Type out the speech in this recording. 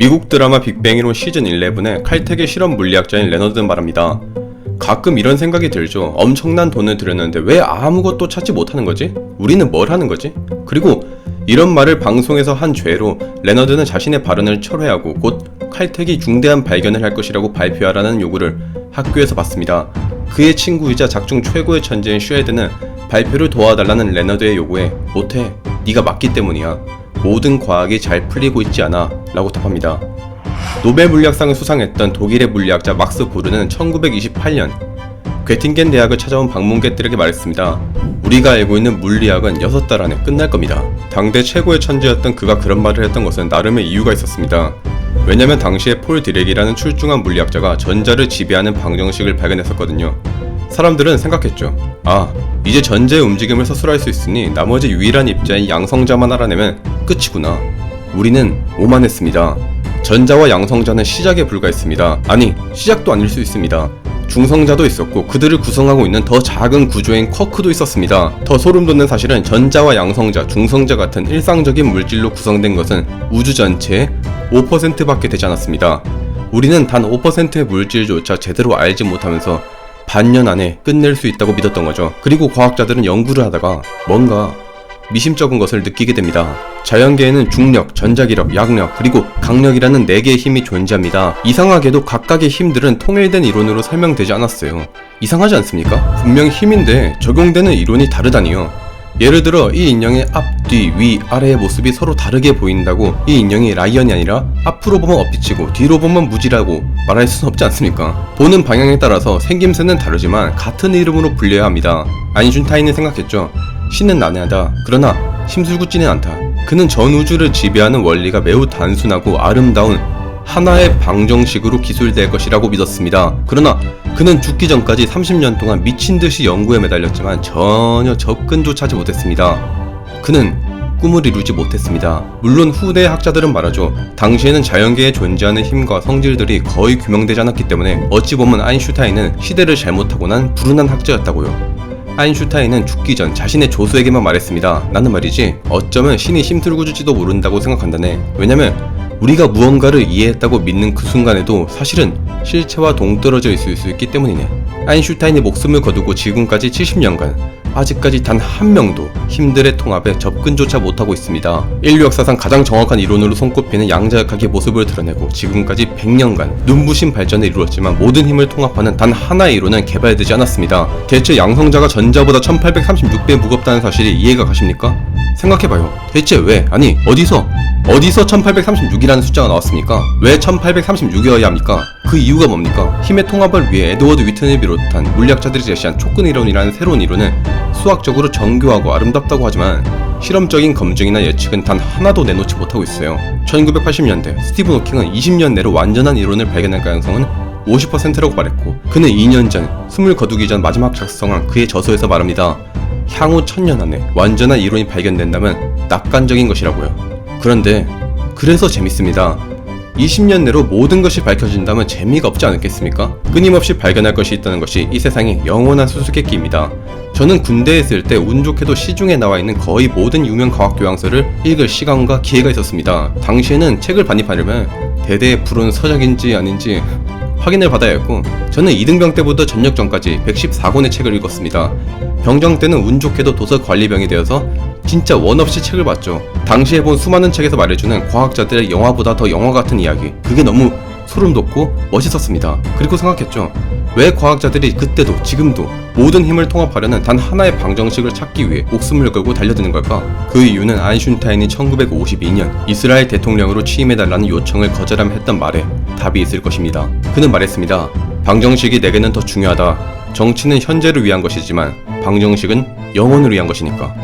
미국 드라마 빅뱅이론 시즌 11의 칼텍의 실험 물리학자인 레너드는 말합니다. 가끔 이런 생각이 들죠. 엄청난 돈을 들였는데 왜 아무것도 찾지 못하는 거지? 우리는 뭘 하는 거지? 그리고 이런 말을 방송에서 한 죄로 레너드는 자신의 발언을 철회하고 곧 칼텍이 중대한 발견을 할 것이라고 발표하라는 요구를 학교에서 받습니다. 그의 친구이자 작중 최고의 천재인 슈에드는 발표를 도와달라는 레너드의 요구에 못해. 네가 맞기 때문이야. 모든 과학이 잘 풀리고 있지 않아. 라고 답합니다. 노벨 물리학상을 수상했던 독일의 물리학자 막스 보르는 1928년 괴팅겐 대학을 찾아온 방문객들에게 말했습니다. 우리가 알고 있는 물리학은 6달 안에 끝날 겁니다. 당대 최고의 천재였던 그가 그런 말을 했던 것은 나름의 이유가 있었습니다. 왜냐면 당시에 폴 디렉이라는 출중한 물리학자가 전자를 지배하는 방정식을 발견했었거든요. 사람들은 생각했죠. 아, 이제 전자의 움직임을 서술할 수 있으니 나머지 유일한 입자인 양성자만 알아내면 끝이구나. 우리는 오만했습니다. 전자와 양성자는 시작에 불과했습니다. 아니, 시작도 아닐 수 있습니다. 중성자도 있었고 그들을 구성하고 있는 더 작은 구조인 쿼크도 있었습니다. 더 소름 돋는 사실은 전자와 양성자, 중성자 같은 일상적인 물질로 구성된 것은 우주 전체의 5%밖에 되지 않았습니다. 우리는 단 5%의 물질조차 제대로 알지 못하면서 반년 안에 끝낼 수 있다고 믿었던 거죠. 그리고 과학자들은 연구를 하다가 뭔가 미심쩍은 것을 느끼게 됩니다. 자연계에는 중력, 전자기력, 약력, 그리고 강력이라는 4개의 힘이 존재합니다. 이상하게도 각각의 힘들은 통일된 이론으로 설명되지 않았어요. 이상하지 않습니까? 분명 힘인데 적용되는 이론이 다르다니요. 예를 들어 이 인형의 앞, 뒤, 위, 아래의 모습이 서로 다르게 보인다고 이 인형이 라이언이 아니라 앞으로 보면 엇비치고 뒤로 보면 무지라고 말할 수는 없지 않습니까? 보는 방향에 따라서 생김새는 다르지만 같은 이름으로 불려야 합니다. 아인슈타인은 생각했죠. 신은 난해하다. 그러나 심술궂지는 않다. 그는 전 우주를 지배하는 원리가 매우 단순하고 아름다운 하나의 방정식으로 기술될 것이라고 믿었습니다. 그러나 그는 죽기 전까지 30년 동안 미친 듯이 연구에 매달렸지만 전혀 접근조차 하지 못했습니다. 그는 꿈을 이루지 못했습니다. 물론 후대 학자들은 말하죠. 당시에는 자연계에 존재하는 힘과 성질들이 거의 규명되지 않았기 때문에 어찌 보면 아인슈타인은 시대를 잘못하고 난 불운한 학자였다고요. 아인슈타인은 죽기 전 자신의 조수에게만 말했습니다. 나는 말이지 어쩌면 신이 심술궂을지도 모른다고 생각한다네. 왜냐면 우리가 무언가를 이해했다고 믿는 그 순간에도 사실은 실체와 동떨어져 있을 수 있기 때문이네. 아인슈타인이 목숨을 거두고 지금까지 70년간 아직까지 단 한 명도 힘들의 통합에 접근조차 못하고 있습니다. 인류 역사상 가장 정확한 이론으로 손꼽히는 양자역학의 모습을 드러내고 지금까지 100년간 눈부신 발전을 이루었지만 모든 힘을 통합하는 단 하나의 이론은 개발되지 않았습니다. 대체 양성자가 전자보다 1836배 무겁다는 사실이 이해가 가십니까? 생각해봐요. 대체 왜? 아니, 어디서? 어디서 1836이라는 숫자가 나왔습니까? 왜 1836이어야 합니까? 그 이유가 뭡니까? 힘의 통합을 위해 에드워드 위튼을 비롯한 물리학자들이 제시한 촉근 이론이라는 새로운 이론은 수학적으로 정교하고 아름답다고 하지만 실험적인 검증이나 예측은 단 하나도 내놓지 못하고 있어요. 1980년대 스티븐 호킹은 20년 내로 완전한 이론을 발견할 가능성은 50%라고 말했고 그는 2년 전 숨을 거두기 전 마지막 작성한 그의 저서에서 말합니다. 향후 천년 안에 완전한 이론이 발견된다면 낙관적인 것이라고요. 그런데 그래서 재밌습니다. 20년 내로 모든 것이 밝혀진다면 재미가 없지 않겠습니까? 끊임없이 발견할 것이 있다는 것이 이 세상의 영원한 수수께끼입니다. 저는 군대에 있을 때 운 좋게도 시중에 나와 있는 거의 모든 유명 과학 교양서를 읽을 시간과 기회가 있었습니다. 당시에는 책을 반입하려면 대대의 불은 서적인지 아닌지 확인을 받아야 했고 저는 2등병 때부터 전역 전까지 114권의 책을 읽었습니다. 병정 때는 운 좋게도 도서 관리병이 되어서 진짜 원 없이 책을 봤죠. 당시에 본 수많은 책에서 말해주는 과학자들의 영화보다 더 영화 같은 이야기. 그게 너무 소름 돋고 멋있었습니다. 그리고 생각했죠. 왜 과학자들이 그때도 지금도 모든 힘을 통합하려는 단 하나의 방정식을 찾기 위해 목숨을 걸고 달려드는 걸까? 그 이유는 아인슈타인이 1952년 이스라엘 대통령으로 취임해달라는 요청을 거절하며 했던 말에 답이 있을 것입니다. 그는 말했습니다. 방정식이 내게는 더 중요하다. 정치는 현재를 위한 것이지만 방정식은 영혼을 위한 것이니까.